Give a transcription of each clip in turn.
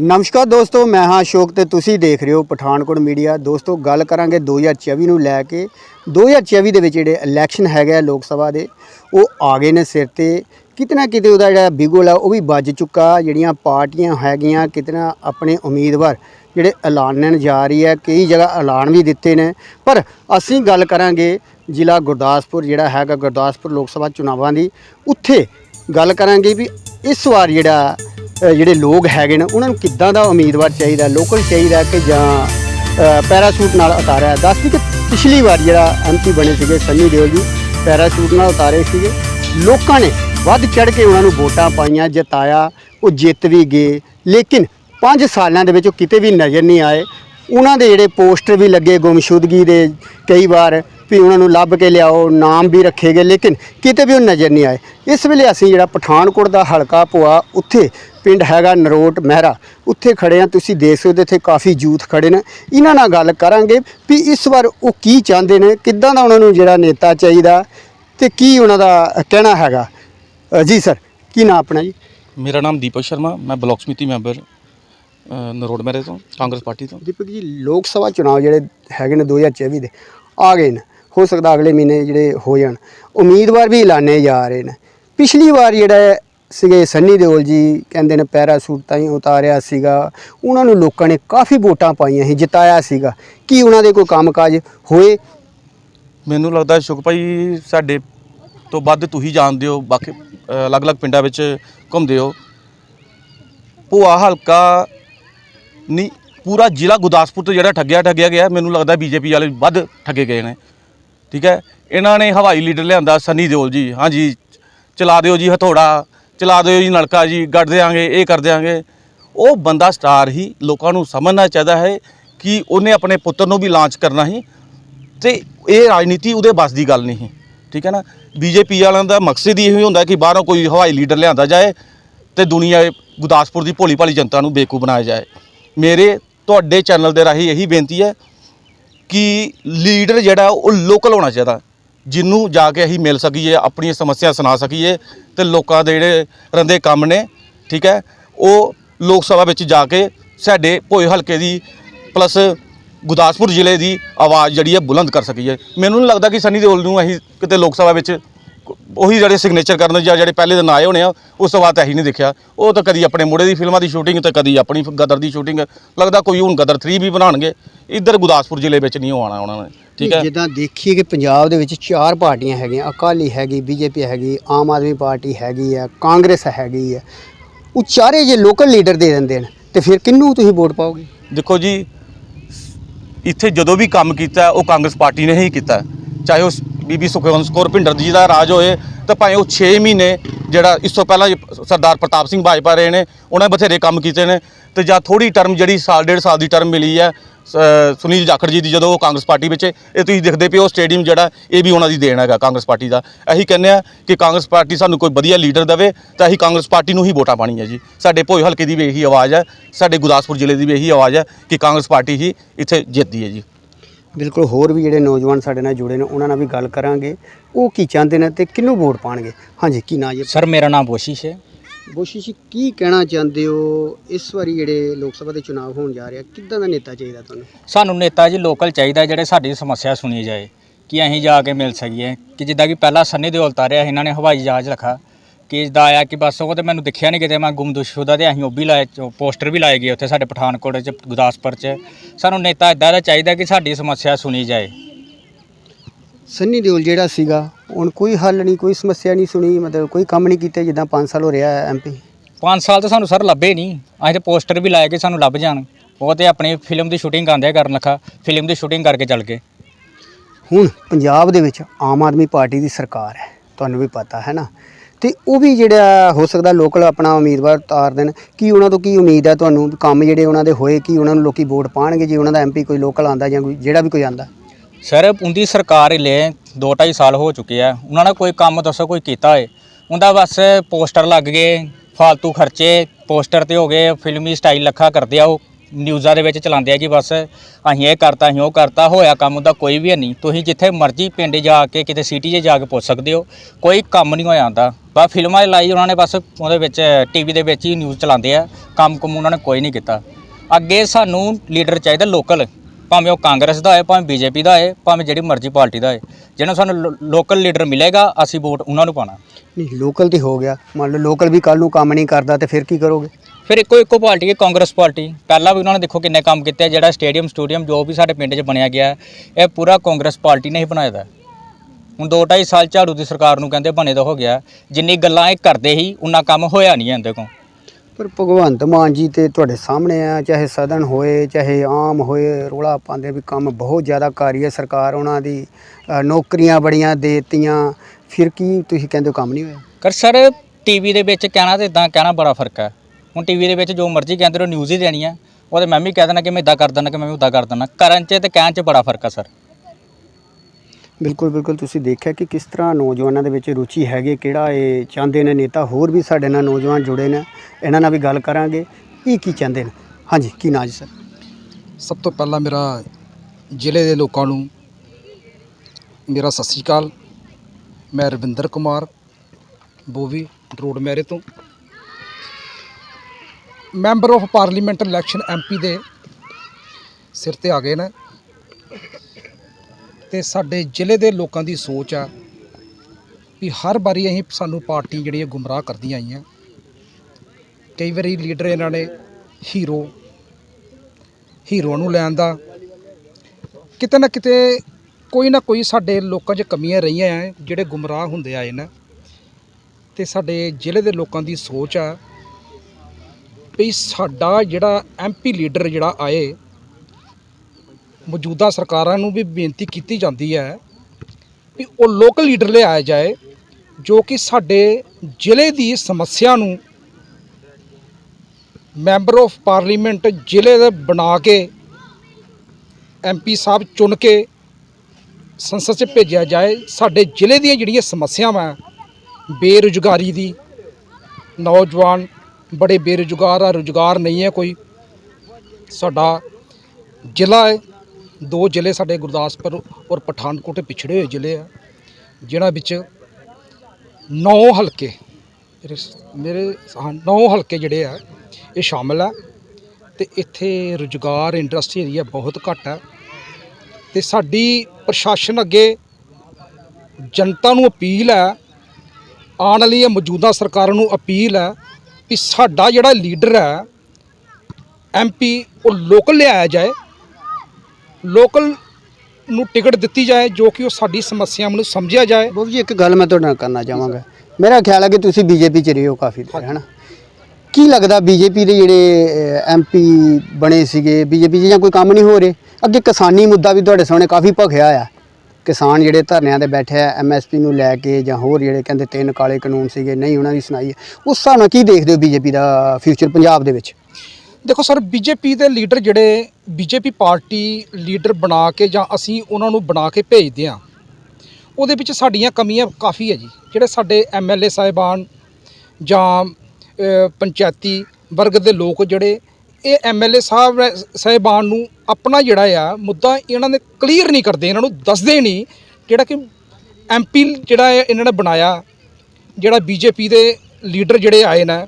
ਨਮਸਕਾਰ ਦੋਸਤੋ, ਮੈਂ ਹਾਂ ਅਸ਼ੋਕ ਤੇ ਤੁਸੀਂ ਦੇਖ ਰਹੇ ਹੋ ਪਠਾਨਕੋਟ ਮੀਡੀਆ। ਦੋਸਤੋ, ਗੱਲ ਕਰਾਂਗੇ 2024 ਨੂੰ ਲੈ ਕੇ। 2024 ਦੇ ਵਿੱਚ ਜਿਹੜੇ ਇਲੈਕਸ਼ਨ ਹੈਗੇ ਆ ਲੋਕ ਸਭਾ ਦੇ, ਉਹ ਆ ਗਏ ਨੇ ਸਿਰ ਤੇ। ਕਿਤੇ ਨਾ ਕਿਤੇ ਉਹਦਾ ਜਿਹੜਾ ਬਿਗੋਲ ਆ ਉਹ ਵੀ ਵੱਜ ਚੁੱਕਾ। ਜਿਹੜੀਆਂ ਪਾਰਟੀਆਂ ਹੈਗੀਆਂ, ਕਿਤੇ ਨਾ ਆਪਣੇ ਉਮੀਦਵਾਰ ਜਿਹੜੇ ਐਲਾਨਣ ਜਾ ਰਹੀ ਹੈ, ਕਈ ਜਗ੍ਹਾ ਐਲਾਨ ਵੀ ਦਿੱਤੇ ਨੇ। ਪਰ ਅਸੀਂ ਗੱਲ ਕਰਾਂਗੇ ਜ਼ਿਲ੍ਹਾ ਗੁਰਦਾਸਪੁਰ, ਜਿਹੜਾ ਹੈਗਾ ਗੁਰਦਾਸਪੁਰ ਲੋਕ ਸਭਾ ਚੁਣਾਵਾਂ ਦੀ। ਉੱਥੇ ਗੱਲ ਕਰਾਂਗੇ ਵੀ ਇਸ ਵਾਰ ਜਿਹੜਾ ਜਿਹੜੇ ਲੋਕ ਹੈਗੇ ਨੇ, ਉਹਨਾਂ ਨੂੰ ਕਿੱਦਾਂ ਦਾ ਉਮੀਦਵਾਰ ਚਾਹੀਦਾ, ਲੋਕਲ ਚਾਹੀਦਾ ਕਿ ਜਾਂ ਪੈਰਾਸ਼ੂਟ ਨਾਲ ਉਤਾਰਿਆ? ਦੱਸ ਵੀ ਕਿ ਪਿਛਲੀ ਵਾਰ ਜਿਹੜਾ ਐਮਪੀ ਬਣੇ ਸੀਗੇ ਸੰਨੀ ਦਿਓਲ ਜੀ, ਪੈਰਾਸ਼ੂਟ ਨਾਲ ਉਤਾਰੇ ਸੀਗੇ। ਲੋਕਾਂ ਨੇ ਵੱਧ ਚੜ ਕੇ ਉਹਨਾਂ ਨੂੰ ਵੋਟਾਂ ਪਾਈਆਂ, ਜਿਤਾਇਆ, ਉਹ ਜਿੱਤ ਵੀ ਗਏ। ਲੇਕਿਨ 5 ਸਾਲਾਂ ਦੇ ਵਿੱਚ ਉਹ ਕਿਤੇ ਵੀ ਨਜ਼ਰ ਨਹੀਂ ਆਏ। ਉਹਨਾਂ ਦੇ ਜਿਹੜੇ ਪੋਸਟਰ ਵੀ ਲੱਗੇ ਗੁੰਮਸ਼ੁਦਗੀ ਦੇ ਕਈ ਵਾਰ, ਵੀ ਉਹਨਾਂ ਨੂੰ ਲੱਭ ਕੇ ਲਿਆਓ, ਨਾਮ ਵੀ ਰੱਖੇ ਗਏ, ਲੇਕਿਨ ਕਿਤੇ ਵੀ ਉਹ ਨਜ਼ਰ ਨਹੀਂ ਆਏ। ਇਸ ਵੇਲੇ ਅਸੀਂ ਜਿਹੜਾ ਪਠਾਨਕੋਟ ਦਾ ਹਲਕਾ ਭੋਆ, ਉੱਥੇ ਪਿੰਡ ਹੈਗਾ ਨਰੋਟ ਮਹਿਰਾ। ਉੱਥੇ ਖੜੇ ਆ ਤੁਸੀਂ ਦੇਖ ਸਕਦੇ ਇੱਥੇ ਕਾਫੀ ਯੂਥ ਖੜੇ ਨੇ। ਇਹਨਾਂ ਨਾਲ ਗੱਲ ਕਰਾਂਗੇ ਵੀ ਇਸ ਵਾਰ ਉਹ ਕੀ ਚਾਹੁੰਦੇ ਨੇ ਕਿੱਦਾਂ ਦਾ ਉਹਨਾਂ ਨੂੰ ਜਿਹੜਾ ਨੇਤਾ ਚਾਹੀਦਾ ਤੇ ਕੀ ਉਹਨਾਂ ਦਾ ਕਹਿਣਾ ਹੈਗਾ। ਅ, ਜੀ ਸਰ ਕੀ ਨਾਮ ਆਪਣਾ ਜੀ? ਮੇਰਾ ਨਾਮ ਦੀਪਕ ਸ਼ਰਮਾ ਮੈਂ ਬਲਾਕ ਸਮਿਤੀ ਮੈਂਬਰ ਅ, ਨਰੋੜ ਮੈਰੇ ਤੋਂ ਕਾਂਗਰਸ ਪਾਰਟੀ ਤੋਂ। ਦੀਪਕ ਜੀ ਲੋਕ ਸਭਾ ਚੁਣਾਵ ਜਿਹੜੇ ਹੈਗੇ ਨੇ 2024 ਦੇ ਆ ਗਏ ਨੇ। ਹੋ ਸਕਦਾ ਅਗਲੇ ਮਹੀਨੇ ਜਿਹੜੇ ਹੋ ਜਾਣ। ਉਮੀਦਵਾਰ ਵੀ ਐਲਾਨੇ ਜਾ ਰਹੇ ਨੇ। ਪਿਛਲੀ ਵਾਰ ਜਿਹੜਾ ਸੀਗੇ ਸੰਨੀ ਦਿਓਲ ਜੀ, ਕਹਿੰਦੇ ਨੇ ਪੈਰਾਸੂਟ ਤਾਂ ਹੀ ਉਤਾਰਿਆ ਸੀਗਾ। ਉਹਨਾਂ ਨੂੰ ਲੋਕਾਂ ਨੇ ਕਾਫੀ ਵੋਟਾਂ ਪਾਈਆਂ ਸੀ, ਜਿਤਾਇਆ ਸੀਗਾ। ਕੀ ਉਹਨਾਂ ਦੇ ਕੋਈ ਕੰਮਕਾਜ ਹੋਏ? ਮੈਨੂੰ ਲੱਗਦਾ ਸ਼ੁਕ ਭਾਈ, ਸਾਡੇ ਤੋਂ ਵੱਧ ਤੁਸੀਂ ਜਾਣਦੇ ਹੋ, ਬਾਕੀ ਅਲੱਗ-ਅਲੱਗ ਪਿੰਡਾਂ ਵਿੱਚ ਘੁੰਮਦੇ ਹੋ। ਭੂਆ ਹਲਕਾ ਨਹੀਂ ਪੂਰਾ ਜ਼ਿਲ੍ਹਾ ਗੁਰਦਾਸਪੁਰ ਤੋਂ ਜਿਹੜਾ ਠੱਗਿਆ ਠੱਗਿਆ ਗਿਆ, ਮੈਨੂੰ ਲੱਗਦਾ ਬੀਜੇਪੀ ਵਾਲੇ ਵੱਧ ਠੱਗੇ ਗਏ ਨੇ। ਠੀਕ ਹੈ? ਇਹਨਾਂ ਨੇ ਹਵਾਈ ਲੀਡਰ ਲਿਆਂਦਾ, ਸੰਨੀ ਦਿਓਲ ਜੀ। ਹਾਂਜੀ, ਚਲਾ ਦਿਓ ਜੀ, ਹਥੌੜਾ। ਚਲਾ ਦਿਓ ਜੀ ਨਲਕਾ ਜੀ, ਗੱਡ ਦਿਆਂਗੇ, ਇਹ ਕਰ ਦਿਆਂਗੇ। ਉਹ ਬੰਦਾ ਸਟਾਰ ਹੀ, ਲੋਕਾਂ ਨੂੰ ਸਮਝਣਾ ਚਾਹੀਦਾ ਹੈ ਕਿ ਉਹਨੇ ਆਪਣੇ ਪੁੱਤਰ ਨੂੰ ਵੀ ਲਾਂਚ ਕਰਨਾ ਹੀ ਤੇ ਇਹ ਰਾਜਨੀਤੀ ਉਹਦੇ ਬਸ ਦੀ ਗੱਲ ਨਹੀਂ ਠੀਕ ਹੈ ਨਾ? ਬੀਜੇਪੀ ਵਾਲਿਆਂ ਦਾ ਮਕਸਦ ਹੀ ਇਹੀ ਹੁੰਦਾ ਕਿ ਬਾਹਰੋਂ ਕੋਈ ਹਵਾਈ ਲੀਡਰ ਲਿਆਂਦਾ ਜਾਏ ਤੇ ਦੁਨੀਆ ਗੁਰਦਾਸਪੁਰ ਦੀ ਭੋਲੀ ਭਾਲੀ ਜਨਤਾ ਨੂੰ ਬੇਕੂ ਬਣਾਇਆ ਜਾਏ। ਮੇਰੇ ਤੁਹਾਡੇ ਚੈਨਲ ਦੇ ਰਾਹੀਂ ਇਹੀ ਬੇਨਤੀ ਹੈ ਕਿ ਲੀਡਰ ਜਿਹੜਾ ਉਹ ਲੋਕਲ ਹੋਣਾ ਚਾਹੀਦਾ। ਜਿਹਨੂੰ ਜਾ ਕੇ ਅਸੀਂ ਮਿਲ ਸਕੀਏ, ਆਪਣੀਆਂ ਸਮੱਸਿਆ ਸੁਣਾ ਸਕੀਏ ਤੇ ਲੋਕਾਂ ਦੇ ਜਿਹੜੇ ਰੰਦੇ ਕੰਮ ਨੇ, ਠੀਕ ਹੈ, ਉਹ ਲੋਕ ਸਭਾ ਵਿੱਚ ਜਾ ਕੇ ਸਾਡੇ ਭੋਏ ਹਲਕੇ ਦੀ ਪਲੱਸ ਗੁਰਦਾਸਪੁਰ ਜ਼ਿਲ੍ਹੇ ਦੀ ਆਵਾਜ਼ ਜਿਹੜੀ ਹੈ ਬੁਲੰਦ ਕਰ ਸਕੀਏ। ਮੈਨੂੰ ਨਹੀਂ ਲੱਗਦਾ ਕਿ ਸਨੀ ਦਿਓਲ ਨੂੰ ਅਸੀਂ ਕਿਤੇ ਲੋਕ ਸਭਾ ਵਿੱਚ ਉਹੀ ਜਿਹੜੇ ਸਿਗਨੇਚਰ ਕਰਨ ਜਾਂ ਜਿਹੜੇ ਪਹਿਲੇ ਦਿਨ ਆਏ ਹੋਣੇ ਆ ਉਸ ਤੋਂ ਬਾਅਦ ਅਸੀਂ ਨਹੀਂ ਦੇਖਿਆ। ਉਹ ਤਾਂ ਕਦੀ ਆਪਣੇ ਮੁੰਡੇ ਦੀ ਫਿਲਮਾਂ ਦੀ ਸ਼ੂਟਿੰਗ ਤੇ ਕਦੀ ਆਪਣੀ ਗਦਰ ਦੀ ਸ਼ੂਟਿੰਗ ਲੱਗਦਾ ਕੋਈ ਹੁਣ ਗਦਰ 3 ਵੀ ਬਣਾਉਣਗੇ। ਇੱਧਰ ਗੁਰਦਾਸਪੁਰ ਜ਼ਿਲ੍ਹੇ ਵਿੱਚ ਨਹੀਂ ਆਉਣਾ ਉਹਨਾਂ ਨੇ ਠੀਕ ਹੈ? ਜਿੱਦਾਂ ਦੇਖੀਏ ਕਿ ਪੰਜਾਬ ਦੇ ਵਿੱਚ ਚਾਰ ਪਾਰਟੀਆਂ ਹੈਗੀਆਂ ਅਕਾਲੀ ਹੈਗੀ ਬੀਜੇਪੀ ਹੈਗੀ ਆਮ ਆਦਮੀ ਪਾਰਟੀ ਹੈਗੀ ਹੈ ਕਾਂਗਰਸ ਹੈਗੀ ਹੈ ਉਹ ਚਾਰੇ ਜੇ ਲੋਕਲ ਲੀਡਰ ਦੇ ਦਿੰਦੇ ਨੇ ਤੇ ਫਿਰ ਕਿਹਨੂੰ ਤੁਸੀਂ ਵੋਟ ਪਾਓਗੇ? ਦੇਖੋ ਜੀ ਇੱਥੇ ਜਦੋਂ ਵੀ ਕੰਮ ਕੀਤਾ ਉਹ ਕਾਂਗਰਸ ਪਾਰਟੀ ਨੇ ਹੀ ਕੀਤਾ। ਚਾਹੇ ਉਹ ਬੀਬੀ ਸੁਖਵੰਤ ਕੌਰ ਭਿੰਡਰ ਜੀ ਦਾ ਰਾਜ ਹੋਏ, ਤਾਂ ਭਾਵੇਂ ਉਹ 6 ਮਹੀਨੇ ਜਿਹੜਾ ਇਸ ਤੋਂ ਪਹਿਲਾਂ ਸਰਦਾਰ ਪ੍ਰਤਾਪ ਸਿੰਘ ਬਾਜਪਾ ਰਹੇ ਨੇ, ਉਹਨਾਂ ਨੇ ਬਥੇਰੇ ਕੰਮ ਕੀਤੇ ਨੇ, ਤੇ ਜਾਂ ਥੋੜੀ ਟਰਮ ਜਿਹੜੀ ਸਾਲ, ਡੇਢ ਸਾਲ ਦੀ ਟਰਮ ਮਿਲੀ ਹੈ, ਸ- ਸੁਨੀਲ ਜਾਖੜ ਜੀ ਦੀ ਜਦੋਂ ਉਹ ਕਾਂਗਰਸ ਪਾਰਟੀ ਵਿੱਚ, ਇਹ ਤੁਸੀਂ ਦੇਖਦੇ ਪਿਓ ਸਟੇਡੀਅਮ ਜਿਹੜਾ, ਇਹ ਵੀ ਉਹਨਾਂ ਦੀ ਦੇਣ ਹੈਗਾ ਕਾਂਗਰਸ ਪਾਰਟੀ ਦਾ। ਅਸੀਂ ਕਹਿੰਦੇ ਆ ਕਿ ਕਾਂਗਰਸ ਪਾਰਟੀ ਸਾਨੂੰ ਕੋਈ ਵਧੀਆ ਲੀਡਰ ਦੇਵੇ, ਤਾਂ ਅਸੀਂ ਕਾਂਗਰਸ ਪਾਰਟੀ ਨੂੰ ਹੀ ਵੋਟਾਂ ਪਾਣੀ ਹੈ ਜੀ। ਸਾਡੇ ਭੋਏ ਹਲਕੇ ਦੀ ਵੀ ਇਹੀ ਆਵਾਜ਼ ਹੈ, ਸਾਡੇ ਗੁਰਦਾਸਪੁਰ ਜ਼ਿਲ੍ਹੇ ਦੀ ਵੀ ਇਹੀ ਆਵਾਜ਼ ਹੈ ਕਿ ਕਾਂਗਰਸ ਪਾਰਟੀ ਹੀ ਇੱਥੇ ਜਿੱਤਦੀ ਹੈ ਜੀ। ਬਿਲਕੁਲ ਹੋਰ ਵੀ ਜਿਹੜੇ ਨੌਜਵਾਨ ਸਾਡੇ ਨਾਲ ਜੁੜੇ ਨੇ ਉਹਨਾਂ ਨਾਲ ਵੀ ਗੱਲ ਕਰਾਂਗੇ। ਉਹ ਕੀ ਚਾਹੁੰਦੇ ਨੇ ਤੇ ਕਿਹਨੂੰ ਵੋਟ ਪਾਣਗੇ? ਹਾਂਜੀ ਕੀ ਨਾਂ ਜੀ? ਸਰ ਮੇਰਾ ਨਾਮ ਬੋਸ਼ਿਸ਼ ਹੈ। ਬੋਸ਼ੀ ਜੀ ਕੀ ਕਹਿਣਾ ਚਾਹੁੰਦੇ ਹੋ? ਇਸ ਵਾਰੀ ਜਿਹੜੇ ਲੋਕ ਸਭਾ ਦੇ ਚੁਣਾਵ ਹੋਣ ਜਾ ਰਿਹਾ ਕਿੱਦਾਂ ਦਾ ਨੇਤਾ ਚਾਹੀਦਾ ਤੁਹਾਨੂੰ? ਸਾਨੂੰ ਨੇਤਾ ਜੀ ਲੋਕਲ ਚਾਹੀਦਾ ਜਿਹੜੇ ਸਾਡੀ ਸਮੱਸਿਆ ਸੁਣੀ ਜਾਏ ਕਿ ਅਸੀਂ ਜਾ ਕੇ ਮਿਲ ਸਕੀਏ। ਕਿ ਜਿੱਦਾਂ ਕਿ ਪਹਿਲਾਂ ਸੰਨੀ ਦਿਓਲ ਤਾਰਿਆ ਇਹਨਾਂ ਨੇ ਹਵਾਈ ਜਹਾਜ਼ ਰੱਖਾ। ਕਿ ਜਿੱਦਾਂ ਆਇਆ ਕਿ ਬਸ ਉਹ ਤੇ ਮੈਨੂੰ ਦਿਖਿਆ ਨਹੀਂ ਕਿਤੇ ਮੈਂ ਗੁੰਮਦੁਸ਼ੁਦਾ ਤੇ ਅਸੀਂ ਉਹ ਵੀ ਲਾਏ ਪੋਸਟਰ ਵੀ ਲਾਏ ਗਏ ਉੱਥੇ ਸਾਡੇ ਪਠਾਨਕੋਟ ਚ ਗੁਰਦਾਸਪੁਰ ਚ। ਸਾਨੂੰ ਨੇਤਾ ਇਦਾਂ ਦਾ ਚਾਹੀਦਾ ਕਿ ਸਾਡੀ ਸਮੱਸਿਆ ਸੁਣੀ ਜਾਏ। ਸੰਨੀ ਦਿਓਲ ਜਿਹੜਾ ਸੀਗਾ ਹੁਣ ਕੋਈ ਹੱਲ ਨਹੀਂ ਕੋਈ ਸਮੱਸਿਆ ਨਹੀਂ ਸੁਣੀ ਮਤਲਬ ਕੋਈ ਕੰਮ ਨਹੀਂ ਕੀਤੇ ਜਿੱਦਾਂ 5 ਸਾਲ ਹੋ ਰਿਹਾ ਹੈ ਐਮਪੀ 5 ਸਾਲ ਤੋਂ ਸਾਨੂੰ ਸਰ ਲੱਭੇ ਨਹੀਂ ਅਸੀਂ ਤੇ ਪੋਸਟਰ ਵੀ ਲਾਏ ਕਿ ਸਾਨੂੰ ਲੱਭ ਜਾਣ। ਉਹ ਤੇ ਆਪਣੀ ਫਿਲਮ ਦੀ ਸ਼ੂਟਿੰਗ ਆਂਦੇ ਕਰਨ ਲੱਖਾ ਫਿਲਮ ਦੀ ਸ਼ੂਟਿੰਗ ਕਰਕੇ ਚੱਲ ਗਏ। ਹੁਣ ਪੰਜਾਬ ਦੇ ਵਿੱਚ ਆਮ ਆਦਮੀ ਪਾਰਟੀ ਦੀ ਸਰਕਾਰ ਹੈ ਤੁਹਾਨੂੰ ਵੀ ਪਤਾ ਹੈ ਨਾ। ਤੇ ਉਹ ਵੀ ਜਿਹੜਾ ਹੋ ਸਕਦਾ ਲੋਕਲ ਆਪਣਾ ਉਮੀਦਵਾਰ ਉਤਾਰ ਦੇਣ। ਕੀ ਉਹਨਾਂ ਤੋਂ ਕੀ ਉਮੀਦ ਹੈ ਤੁਹਾਨੂੰ? ਕੰਮ ਜਿਹੜੇ ਉਹਨਾਂ ਦੇ ਹੋਏ, ਕੀ ਉਹਨਾਂ ਨੂੰ ਲੋਕੀ ਵੋਟ ਪਾਣਗੇ? ਜੇ ਉਹਨਾਂ ਦਾ ਐਮਪੀ ਕੋਈ ਲੋਕਲ ਆਂਦਾ ਜਾਂ ਕੋਈ ਜਿਹੜਾ ਵੀ ਕੋਈ ਆਂਦਾ ਸਰ, ਉਹਦੀ ਸਰਕਾਰ ਲੇ 2.5 ਸਾਲ ਹੋ ਚੁੱਕੇ ਆ। ਉਹਨਾਂ ਨੇ ਕੋਈ ਕੰਮ ਦੱਸੋ, ਕੋਈ ਕੀਤਾ ਹੋਏ? ਉਹਦਾ ਬਸ ਪੋਸਟਰ ਲੱਗ ਗਏ ਫालतू ਖਰਚੇ, ਪੋਸਟਰ ਤੇ ਹੋ ਗਏ, ਫਿਲਮੀ ਸਟਾਈਲ ਲੱਖਾ ਕਰਦੇ ਆ ਉਹ। ਨਿਊਜ਼ਾਂ ਦੇ ਵਿੱਚ ਚਲਾਉਂਦੇ ਆ ਕਿ ਬਸ, ਅਸੀਂ ਇਹ ਕਰਤਾ, ਅਸੀਂ ਉਹ ਕਰਤਾ, ਹੋਇਆ ਕੰਮ ਉਹਦਾ ਕੋਈ ਵੀ ਨਹੀਂ। ਤੁਸੀਂ ਜਿੱਥੇ ਮਰਜ਼ੀ ਪਿੰਡ ਜਾ ਕੇ, ਕਿਤੇ ਸਿਟੀ 'ਚ ਜਾ ਕੇ ਪੁੱਛ ਸਕਦੇ ਹੋ। ਕੋਈ ਕੰਮ ਨਹੀਂ ਹੋਇਆ ਆਂਦਾ ਬਸ ਫਿਲਮਾਂ ਲਾਈ ਉਹਨਾਂ ਨੇ ਬਸ ਉਹਦੇ ਵਿੱਚ ਟੀਵੀ ਦੇ ਵਿੱਚ ਹੀ ਨਿਊਜ਼ ਚਲਾਉਂਦੇ ਆ। ਕੰਮ ਕੁਮ ਉਹਨਾਂ ਨੇ ਕੋਈ ਨਹੀਂ ਕੀਤਾ। ਅੱਗੇ ਸਾਨੂੰ ਲੀਡਰ ਚਾਹੀਦਾ ਲੋਕਲ ਭਾਵੇਂ ਉਹ ਕਾਂਗਰਸ ਦਾ ਹੈ ਭਾਵੇਂ ਬੀਜੇਪੀ ਦਾ ਹੈ ਭਾਵੇਂ ਜਿਹੜੀ ਮਰਜ਼ੀ ਪਾਰਟੀ ਦਾ ਹੈ ਜਿਹਨਾਂ ਸਾਨੂੰ ਲੋਕਲ ਲੀਡਰ ਮਿਲੇਗਾ ਅਸੀਂ ਵੋਟ ਉਹਨਾਂ ਨੂੰ ਪਾਣਾ ਨਹੀਂ ਲੋਕਲ ਤੇ ਹੋ ਗਿਆ। ਮੰਨ ਲਓ ਲੋਕਲ ਵੀ ਕੱਲ ਨੂੰ ਕੰਮ ਨਹੀਂ ਕਰਦਾ ਤੇ ਫਿਰ ਕੀ ਕਰੋਗੇ? ਫਿਰ ਇੱਕੋ ਇੱਕੋ ਪਾਰਟੀ ਹੈ ਕਾਂਗਰਸ ਪਾਰਟੀ। ਪਹਿਲਾਂ ਵੀ ਉਹਨਾਂ ਨੇ ਦੇਖੋ ਕਿੰਨੇ ਕੰਮ ਕੀਤੇ ਜਿਹੜਾ ਸਟੇਡੀਅਮ ਸਟੂਡੀਅਮ ਜੋ ਵੀ ਸਾਡੇ ਪਿੰਡ 'ਚ ਬਣਿਆ ਗਿਆ ਇਹ ਪੂਰਾ ਕਾਂਗਰਸ ਪਾਰਟੀ ਨੇ ਹੀ ਬਣਾਇਆ ਦਾ। ਹੁਣ 2.5 ਸਾਲ ਝਾੜੂ ਦੀ ਸਰਕਾਰ ਨੂੰ ਕਹਿੰਦੇ ਬਣੇ ਦਾ ਹੋ ਗਿਆ। ਜਿੰਨੀ ਗੱਲਾਂ ਇਹ ਕਰਦੇ ਹੀ ਉਨਾ ਕੰਮ ਹੋਇਆ ਨਹੀਂ ਇਹਦੇ ਕੋਲ। ਪਰ ਭਗਵੰਤ ਮਾਨ ਜੀ ਤੇ ਤੁਹਾਡੇ ਸਾਹਮਣੇ ਆ ਚਾਹੇ ਸਦਨ ਹੋਏ ਚਾਹੇ ਆਮ ਹੋਏ ਰੋਲਾ ਪਾਉਂਦੇ ਵੀ ਕੰਮ ਬਹੁਤ ਜ਼ਿਆਦਾ ਕਰ ਰਹੀ ਹੈ ਸਰਕਾਰ ਉਹਨਾਂ ਦੀ ਅ, ਨੌਕਰੀਆਂ ਬੜੀਆਂ ਦਿੱਤੀਆਂ। ਫਿਰ ਕੀ ਤੁਸੀਂ ਕਹਿੰਦੇ ਹੋ ਕੰਮ ਨਹੀਂ ਹੋਇਆ? ਕਰ ਸਰ ਟੀਵੀ ਦੇ ਵਿੱਚ ਕਹਿਣਾ ਤੇ ਇਦਾਂ ਕਹਿਣਾ ਬੜਾ ਫ਼ਰਕ ਹੈ। ਹੁਣ ਟੀਵੀ ਦੇ ਵਿੱਚ ਜੋ ਮਰਜ਼ੀ ਕਹਿੰਦੇ ਰਹੋ ਨਿਊਜ਼ ਹੀ ਦੇਣੀ ਹੈ। ਉਹਦੇ ਮੈਂ ਵੀ ਕਹਿ ਦੇਣਾ ਕਿ ਮੈਂ ਇਦਾਂ ਕਰ ਦਿੰਦਾ ਕਿ ਮੈਂ ਵੀ ਉਦਾਂ ਕਰ ਦਿੰਦਾ। ਕਰਨ 'ਚ ਤੇ ਕਹਿਣ 'ਚ ਬੜਾ ਫ਼ਰਕ ਹੈ ਸਰ। ਬਿਲਕੁਲ ਬਿਲਕੁਲ। ਤੁਸੀਂ ਦੇਖਿਆ ਕਿ ਕਿਸ ਤਰ੍ਹਾਂ ਨੌਜਵਾਨਾਂ ਦੇ ਵਿੱਚ ਰੁਚੀ ਹੈਗੀ, ਕਿਹੜਾ ਇਹ ਚਾਹੁੰਦੇ ਨੇ ਨੇਤਾ? ਹੋਰ ਵੀ ਸਾਡੇ ਨਾਲ ਨੌਜਵਾਨ ਜੁੜੇ ਨੇ। ਇਹਨਾਂ ਨਾਲ ਵੀ ਗੱਲ ਕਰਾਂਗੇ। ਇਹ ਕੀ ਚਾਹੁੰਦੇ ਨੇ? ਹਾਂਜੀ, ਕੀ ਨਾਂ ਜੀ, ਸਰ? ਸਭ ਤੋਂ ਪਹਿਲਾਂ ਮੇਰਾ ਜ਼ਿਲ੍ਹੇ ਦੇ ਲੋਕਾਂ ਨੂੰ ਮੇਰਾ ਸਤਿ ਸ਼੍ਰੀ ਅਕਾਲ। ਮੈਂ ਰਵਿੰਦਰ ਕੁਮਾਰ, ਬੋਵੀ ਰੋਡ ਮੈਰੇ ਤੋਂ। Member of parliament election MP ਦੇ ਸਿਰ ਤੇ ਆ ਗਏ ਨੇ। ਤੇ ਸਾਡੇ ਜ਼ਿਲ੍ਹੇ ਦੇ ਲੋਕਾਂ ਦੀ ਸੋਚ ਆ ਵੀ ਹਰ ਵਾਰੀ ਅਸੀਂ ਸਾਨੂੰ ਪਾਰਟੀ ਜਿਹੜੀਆਂ ਗੁੰਮਰਾਹ ਕਰਦੀਆਂ ਆਈਆਂ। ਕਈ ਵਾਰੀ ਲੀਡਰ ਇਹਨਾਂ ਨੇ ਹੀਰੋ ਹੀਰੋ ਨੂੰ ਲੈਣ ਦਾ। ਕਿਤੇ ਨਾ ਕਿਤੇ ਕੋਈ ਨਾ ਕੋਈ ਸਾਡੇ ਲੋਕਾਂ 'ਚ ਕਮੀਆਂ ਰਹੀਆਂ ਆ, ਜਿਹੜੇ ਗੁੰਮਰਾਹ ਹੁੰਦੇ ਆਏ ਨੇ ਤੇ ਸਾਡੇ ਜ਼ਿਲ੍ਹੇ ਦੇ ਲੋਕਾਂ ਦੀ ਸੋਚ ਆ ਵੀ ਸਾਡਾ ਜਿਹੜਾ ਐਮਪੀ ਲੀਡਰ ਜਿਹੜਾ ਆਏ ਮੌਜੂਦਾ ਸਰਕਾਰਾਂ ਨੂੰ ਵੀ ਬੇਨਤੀ ਕੀਤੀ ਜਾਂਦੀ ਹੈ ਵੀ ਉਹ ਲੋਕਲ ਲੀਡਰ ਲਿਆਇਆ ਜਾਏ, ਜੋ ਕਿ ਸਾਡੇ ਜ਼ਿਲ੍ਹੇ ਦੀ ਸਮੱਸਿਆ ਨੂੰ ਮੈਂਬਰ ਆਫ ਪਾਰਲੀਮੈਂਟ ਜ਼ਿਲ੍ਹੇ ਦੇ ਬਣਾ ਕੇ ਐਮਪੀ ਸਾਹਿਬ ਚੁਣ ਕੇ ਸੰਸਦ 'ਚ ਭੇਜਿਆ ਜਾਏ, ਸਾਡੇ ਜ਼ਿਲ੍ਹੇ ਦੀਆਂ ਜਿਹੜੀਆਂ ਸਮੱਸਿਆਵਾਂ, ਬੇਰੁਜ਼ਗਾਰੀ ਦੀ, ਨੌਜਵਾਨ ਬੜੇ ਬੇਰੁਜ਼ਗਾਰ ਆ, ਰੁਜ਼ਗਾਰ ਨਹੀਂ ਹੈ ਕੋਈ, ਸਾਡਾ ਜ਼ਿਲ੍ਹਾ ਹੈ। ਦੋ ਜ਼ਿਲ੍ਹੇ ਸਾਡੇ ਗੁਰਦਾਸਪੁਰ ਔਰ ਪਠਾਨਕੋਟ ਪਿਛੜੇ ਹੋਏ ਜ਼ਿਲ੍ਹੇ ਆ, ਜਿਨ੍ਹਾਂ ਵਿੱਚ ਨੌ ਹਲਕੇ ਮੇਰੇ ਨੌ ਹਲਕੇ ਜਿਹੜੇ ਆ, ਇਹ ਸ਼ਾਮਲ ਆ ਤੇ ਇੱਥੇ ਰੁਜ਼ਗਾਰ ਇੰਡਸਟਰੀ ਏਰੀਆ ਬਹੁਤ ਘੱਟ ਹੈ ਤੇ ਸਾਡੀ ਪ੍ਰਸ਼ਾਸਨ ਅੱਗੇ ਜਨਤਾ ਨੂੰ ਅਪੀਲ ਹੈ ਆਉਣ ਵਾਲੀ ਮੌਜੂਦਾ ਸਰਕਾਰ ਨੂੰ ਅਪੀਲ ਹੈ ਕਿ ਸਾਡਾ ਜਿਹੜਾ ਲੀਡਰ ਹੈ ਐਮਪੀ ਉਹ ਲੋਕਲ ਲਿਆਇਆ ਜਾਏ ਲੋਕਲ ਨੂੰ ਟਿਕਟ ਦਿੱਤੀ ਜਾਏ ਜੋ ਕਿ ਉਹ ਸਾਡੀ ਸਮੱਸਿਆਵਾਂ ਨੂੰ ਸਮਝਿਆ ਜਾਏ। ਬਾਬੂ ਜੀ, ਇੱਕ ਗੱਲ ਮੈਂ ਤੁਹਾਡੇ ਨਾਲ ਕਰਨਾ ਚਾਹਾਂਗਾ। ਮੇਰਾ ਖਿਆਲ ਹੈ ਕਿ ਤੁਸੀਂ ਬੀਜੇਪੀ ਚ ਰਹੇ ਹੋ ਕਾਫੀ ਦੇਰ, ਹੈ ਨਾ? ਕੀ ਲੱਗਦਾ ਬੀਜੇਪੀ ਦੇ ਜਿਹੜੇ ਐਮਪੀ ਬਣੇ ਸੀਗੇ, ਬੀਜੇਪੀ 'ਚ ਜਾਂ ਕੋਈ ਕੰਮ ਨਹੀਂ ਹੋ ਰਹੇ? ਅੱਗੇ ਕਿਸਾਨੀ ਮੁੱਦਾ ਵੀ ਤੁਹਾਡੇ ਸਾਹਮਣੇ ਕਾਫੀ ਭਖਿਆ ਆ। ਕਿਸਾਨ ਜਿਹੜੇ ਧਰਨਿਆਂ ਤੇ ਬੈਠੇ ਆ ਐਮਐਸਪੀ ਨੂੰ ਲੈ ਕੇ ਜਾਂ ਹੋਰ ਜਿਹੜੇ ਕਹਿੰਦੇ ਤਿੰਨ ਕਾਲੇ ਕਾਨੂੰਨ ਸੀਗੇ, ਨਹੀਂ ਉਹਨਾਂ ਦੀ ਸੁਣਾਈ ਉਸ ਹਿਸਾਬ ਨਾਲ ਕੀ ਦੇਖਦੇ ਹੋ ਬੀਜੇਪੀ ਦਾ ਫਿਊਚਰ ਪੰਜਾਬ ਦੇ ਵਿੱਚ? ਦੇਖੋ ਸਰ, ਬੀਜੇਪੀ ਦੇ ਲੀਡਰ ਜਿਹੜੇ ਬੀਜੇਪੀ ਪਾਰਟੀ ਲੀਡਰ ਬਣਾ ਕੇ ਜਾਂ ਅਸੀਂ ਉਹਨਾਂ ਨੂੰ ਬਣਾ ਕੇ ਭੇਜਦੇ ਆ ਉਹਦੇ ਵਿੱਚ ਸਾਡੀਆਂ ਕਮੀਆਂ ਕਾਫੀ ਹੈ ਜੀ। ਜਿਹੜੇ ਸਾਡੇ ਐਮਐਲਏ ਸਾਹਿਬਾਨ ਜਾਂ ਪੰਚਾਇਤੀ ਵਰਗ ਦੇ ਲੋਕ ਜਿਹੜੇ, ਇਹ ਐਮਐਲਏ ਸਾਹਿਬ, ਸਾਹਿਬਾਨ ਨੂੰ ਆਪਣਾ ਜਿਹੜਾ ਆ, ਮੁੱਦਾ ਇਹਨਾਂ ਨੇ ਕਲੀਅਰ ਨਹੀਂ ਕਰਦੇ, ਇਹਨਾਂ ਨੂੰ ਦੱਸਦੇ ਨਹੀਂ ਜਿਹੜਾ ਕਿ ਐਮਪੀ ਜਿਹੜਾ ਹੈ ਇਹਨਾਂ ਨੇ ਬਣਾਇਆ, ਜਿਹੜਾ ਬੀਜੇਪੀ ਦੇ ਲੀਡਰ ਜਿਹੜੇ ਆਏ ਨੇ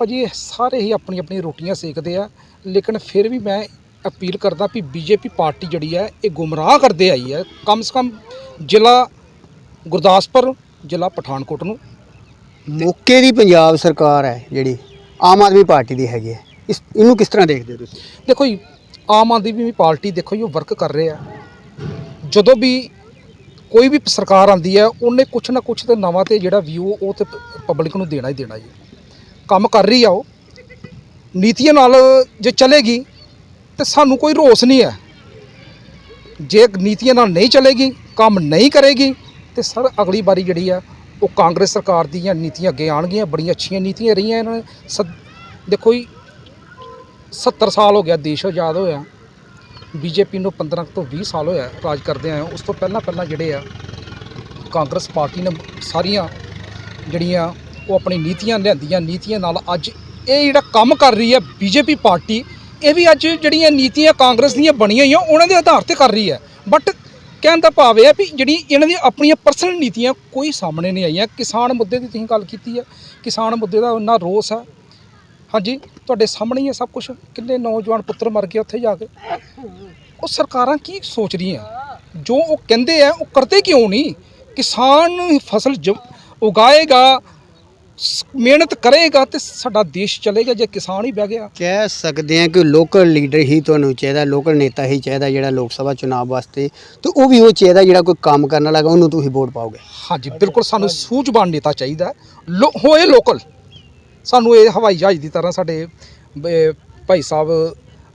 ਭਾਜੀ ਇਹ ਸਾਰੇ ਹੀ ਆਪਣੀ ਆਪਣੀ ਰੋਟੀਆਂ ਸੇਕਦੇ ਆ ਲੇਕਿਨ ਫਿਰ ਵੀ ਮੈਂ ਅਪੀਲ ਕਰਦਾ ਵੀ ਬੀਜੇਪੀ ਪਾਰਟੀ ਜਿਹੜੀ ਹੈ ਇਹ ਗੁੰਮਰਾਹ ਕਰਦੇ ਆਈ ਹੈ। ਕਮ ਸੇ ਕਮ ਜ਼ਿਲ੍ਹਾ ਗੁਰਦਾਸਪੁਰ ਜ਼ਿਲ੍ਹਾ ਪਠਾਨਕੋਟ ਨੂੰ। ਮੌਕੇ ਦੀ ਪੰਜਾਬ ਸਰਕਾਰ ਹੈ ਜਿਹੜੀ ਆਮ ਆਦਮੀ ਪਾਰਟੀ ਦੀ ਹੈਗੀ ਹੈ। ਇਸ ਇਹਨੂੰ ਕਿਸ ਤਰ੍ਹਾਂ ਦੇਖਦੇ ਹੋ ਤੁਸੀਂ? ਦੇਖੋ ਜੀ ਆਮ ਆਦਮੀ ਪਾਰਟੀ ਦੇਖੋ ਜੀ ਉਹ ਵਰਕ ਕਰ ਰਹੇ ਆ। ਜਦੋਂ ਵੀ ਕੋਈ ਵੀ ਸਰਕਾਰ ਆਂਦੀ ਹੈ ਉਹਨੇ ਕੁਛ ਨਾ ਕੁਛ ਤੇ ਨਵਾਂ ਤੇ ਜਿਹੜਾ ਵਿਊ ਉਹ ਤੇ ਪਬਲਿਕ ਨੂੰ ਦੇਣਾ ਹੀ ਦੇਣਾ ਜੀ। ਕੰਮ ਕਰ ਰਹੀ ਆ ਉਹ। ਨੀਤੀਆਂ ਨਾਲ ਜੇ ਚੱਲੇਗੀ, ਤੇ ਸਾਨੂੰ ਕੋਈ ਰੋਸ ਨਹੀਂ ਹੈ। ਜੇ ਨੀਤੀਆਂ ਨਾਲ ਨਹੀਂ ਚੱਲੇਗੀ, ਕੰਮ ਨਹੀਂ ਕਰੇਗੀ, ਤੇ ਸਰ ਅਗਲੀ ਵਾਰੀ ਜਿਹੜੀ ਆ, ਉਹ ਕਾਂਗਰਸ ਸਰਕਾਰ ਦੀਆਂ ਨੀਤੀਆਂ ਅੱਗੇ ਆਣਗੀਆਂ ਬੜੀਆਂ ਅੱਛੀਆਂ ਨੀਤੀਆਂ ਰਹੀਆਂ ਇਹਨਾਂ ਨੇ। ਸਦ- ਦੇਖੋ ਜੀ 70 ਸਾਲ ਹੋ ਗਿਆ ਦੇਸ਼ ਆਜ਼ਾਦ ਹੋਇਆ। ਬੀਜੇਪੀ ਨੂੰ 15 ਤੋਂ 20 ਸਾਲ ਹੋਇਆ ਰਾਜ ਕਰਦੇ ਆਏ ਉਸ ਤੋਂ ਪਹਿਲਾਂ ਪਹਿਲਾਂ ਜਿਹੜੇ ਆ, ਕਾਂਗਰਸ ਪਾਰਟੀ ਨੇ ਸਾਰੀਆਂ ਜਿਹੜੀਆਂ ਉਹ ਆਪਣੀ ਨੀਤੀਆਂ ਲਿਆਂਦੀਆਂ, ਨੀਤੀਆਂ ਨਾਲ ਅੱਜ ਇਹ ਜਿਹੜਾ ਕੰਮ ਕਰ ਰਹੀ ਹੈ ਬੀਜੇਪੀ ਪਾਰਟੀ, ਇਹ ਵੀ ਅੱਜ ਜਿਹੜੀਆਂ ਨੀਤੀਆਂ ਕਾਂਗਰਸ ਦੀਆਂ ਬਣੀਆਂ ਹੋਈਆਂ, ਉਹਨਾਂ ਦੇ ਆਧਾਰ ਤੇ ਕਰ ਰਹੀ ਹੈ। ਬਟ ਕਹਿਣ ਦਾ ਭਾਵ ਇਹ ਹੈ ਵੀ ਜਿਹੜੀ ਇਹਨਾਂ ਦੀਆਂ ਆਪਣੀਆਂ ਪਰਸਨਲ ਨੀਤੀਆਂ ਕੋਈ ਸਾਹਮਣੇ ਨਹੀਂ ਆਈਆਂ। ਕਿਸਾਨ ਮੁੱਦੇ ਦੀ ਤੁਸੀਂ ਗੱਲ ਕੀਤੀ ਹੈ, ਕਿਸਾਨ ਮੁੱਦੇ ਦਾ ਉਹਨਾਂ ਰੋਸ ਹੈ। ਹਾਂਜੀ, ਤੁਹਾਡੇ ਸਾਹਮਣੇ ਹੀ ਹੈ ਸਭ ਕੁਝ ਕਿੰਨੇ ਨੌਜਵਾਨ ਪੁੱਤਰ ਮਰ ਗਏ ਉੱਥੇ ਜਾ ਕੇ। ਉਹ ਸਰਕਾਰਾਂ ਕੀ ਸੋਚ ਰਹੀਆਂ? ਜੋ ਉਹ ਕਹਿੰਦੇ ਆ, ਉਹ ਕਰਦੇ ਕਿਉਂ ਨਹੀਂ? ਕਿਸਾਨ ਫਸਲ ਜ- ਉਗਾਏਗਾ ਮਿਹਨਤ ਕਰੇਗਾ ਤੇ ਸਾਡਾ ਦੇਸ਼ ਚਲੇਗਾ ਜੇ ਕਿਸਾਨ ਹੀ ਬਹਿ ਗਿਆ। ਕਹਿ ਸਕਦੇ ਆ ਕਿ ਲੋਕਲ ਲੀਡਰ ਹੀ ਤੁਹਾਨੂੰ ਚਾਹੀਦਾ ਲੋਕਲ ਨੇਤਾ ਹੀ ਚਾਹੀਦਾ ਜਿਹੜਾ ਲੋਕ ਸਭਾ ਚੁਣਾਵ ਵਾਸਤੇ ਤੇ ਉਹ ਵੀ ਉਹ ਚਾਹੀਦਾ ਜਿਹੜਾ ਕੋਈ ਕੰਮ ਕਰਨ ਵਾਲਾ ਹੈਗਾ ਉਹਨੂੰ ਤੁਸੀਂ ਵੋਟ ਪਾਓਗੇ। ਹਾਂਜੀ ਬਿਲਕੁਲ ਸਾਨੂੰ ਸੂਝਵਾਨ ਨੇਤਾ ਚਾਹੀਦਾ ਹੋਏ ਲੋਕਲ ਸਾਨੂੰ ਇਹ ਹਵਾਈ ਜਹਾਜ਼ ਦੀ ਤਰ੍ਹਾਂ ਸਾਡੇ ਭਾਈ ਸਾਹਿਬ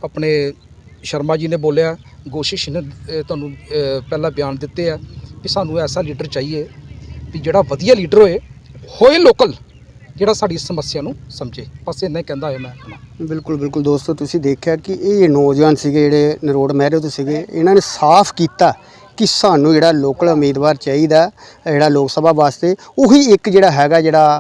ਆਪਣੇ ਸ਼ਰਮਾ ਜੀ ਨੇ ਬੋਲਿਆ ਕੋਸ਼ਿਸ਼ ਨੇ ਤੁਹਾਨੂੰ ਪਹਿਲਾਂ ਬਿਆਨ ਦਿੱਤੇ ਆ ਕਿ ਸਾਨੂੰ ਐਸਾ ਲੀਡਰ ਚਾਹੀਏ ਵੀ ਜਿਹੜਾ ਵਧੀਆ ਲੀਡਰ ਹੋਏ। ਹੋਏ ਲੋਕਲ ਜਿਹੜਾ ਸਾਡੀ ਸਮੱਸਿਆ ਨੂੰ ਸਮਝੇ। ਬਸ ਇੰਨਾ ਹੀ ਕਹਿੰਦਾ ਹੋਇਆ ਮੈਂ ਆਪਣਾ। ਬਿਲਕੁਲ ਬਿਲਕੁਲ ਦੋਸਤੋ, ਤੁਸੀਂ ਦੇਖਿਆ ਕਿ ਇਹ ਨੌਜਵਾਨ ਸੀਗੇ ਜਿਹੜੇ ਨਰੋੜ ਮਹਿਰੇ ਤੋਂ ਸੀਗੇ, ਇਹਨਾਂ ਨੇ ਸਾਫ਼ ਕੀਤਾ ਕਿ ਸਾਨੂੰ ਜਿਹੜਾ ਲੋਕਲ ਉਮੀਦਵਾਰ ਚਾਹੀਦਾ, ਜਿਹੜਾ ਲੋਕ ਸਭਾ ਵਾਸਤੇ, ਉਹੀ ਇੱਕ ਜਿਹੜਾ ਹੈਗਾ ਜਿਹੜਾ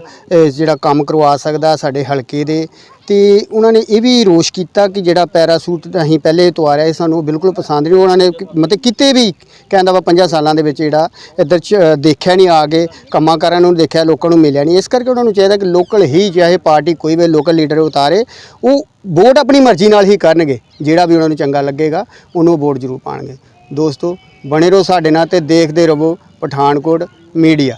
ਜਿਹੜਾ ਕੰਮ ਕਰਵਾ ਸਕਦਾ ਸਾਡੇ ਹਲਕੇ ਦੇ। ਤੇ ਉਹਨਾਂ ਨੇ ਇਹ ਵੀ ਰੋਸ਼ ਕੀਤਾ ਕਿ ਜਿਹੜਾ ਪੈਰਾਸੂਟ ਅਸੀਂ ਪਹਿਲੇ ਤਵਾਰਿਆ ਰਿਹਾ ਸਾਨੂੰ ਉਹ ਬਿਲਕੁਲ ਪਸੰਦ ਨਹੀਂ, ਉਹਨਾਂ ਨੇ ਮਤਲਬ ਕਿਤੇ ਵੀ ਕਹਿੰਦਾ ਵਾ 50 ਸਾਲਾਂ ਦੇ ਵਿੱਚ ਜਿਹੜਾ ਇੱਧਰ ਚ ਦੇਖਿਆ ਨਹੀਂ ਆ ਕੇ, ਕੰਮਾਂ ਕਾਰਾਂ ਨੂੰ ਦੇਖਿਆ, ਲੋਕਾਂ ਨੂੰ ਮਿਲਿਆ ਨਹੀਂ। ਇਸ ਕਰਕੇ ਉਹਨਾਂ ਨੂੰ ਚਾਹੀਦਾ ਕਿ ਲੋਕਲ ਹੀ ਚਾਹੇ ਪਾਰਟੀ ਕੋਈ ਵੀ ਲੋਕਲ ਲੀਡਰ ਉਤਾਰੇ, ਉਹ ਵੋਟ ਆਪਣੀ ਮਰਜ਼ੀ ਨਾਲ ਹੀ ਕਰਨਗੇ, ਜਿਹੜਾ ਵੀ ਉਹਨਾਂ ਨੂੰ ਚੰਗਾ ਲੱਗੇਗਾ, ਉਹਨੂੰ ਵੋਟ ਜ਼ਰੂਰ ਪਾਣਗੇ। ਦੋਸਤੋ ਬਣੇ ਰਹੋ ਸਾਡੇ ਨਾਲ ਤੇ ਦੇਖਦੇ ਰਹੋ ਪਠਾਨਕੋਟ ਮੀਡੀਆ।